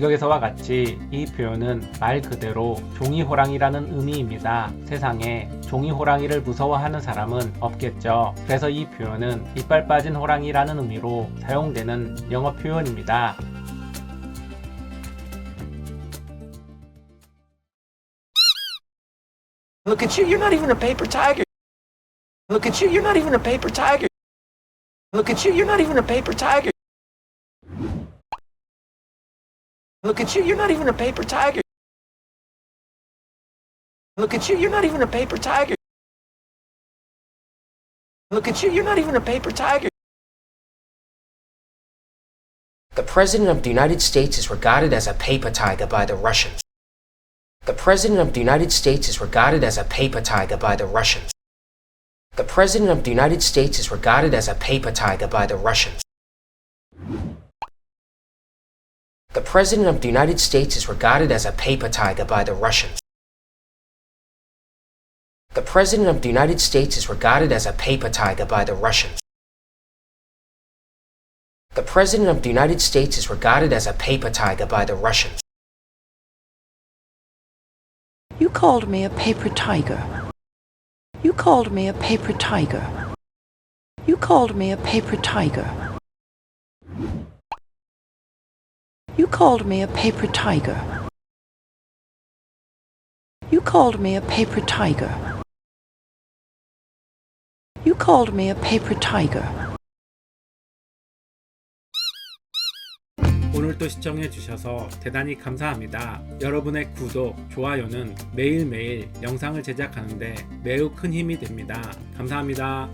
직역에서와 같이 이 표현은 말 그대로 종이 호랑이라는 의미입니다. 세상에 종이 호랑이를 무서워하는 사람은 없겠죠. 그래서 이 표현은 이빨 빠진 호랑이라는 의미로 사용되는 영어 표현입니다. Look at you, you're not even a paper tiger. Look at you, you're not even a paper tiger. Look at you, you're not even a paper tiger. The President of the United States is regarded as a paper tiger by the Russians. The President of the United States is regarded as a paper tiger by the Russians. The President of the United States is regarded as a paper tiger by the Russians. The President of the United States is regarded as a paper tiger by the Russians. The President of the United States is regarded as a paper tiger by the Russians. The President of the United States is regarded as a paper tiger by the Russians. You called me a paper tiger. You called me a paper tiger. You called me a paper tiger. You called me a paper tiger. You called me a paper tiger. You called me a paper tiger. 오늘도 시청해 주셔서 대단히 감사합니다. 여러분의 구독, 좋아요는 매일매일 영상을 제작하는데 매우 큰 힘이 됩니다. 감사합니다.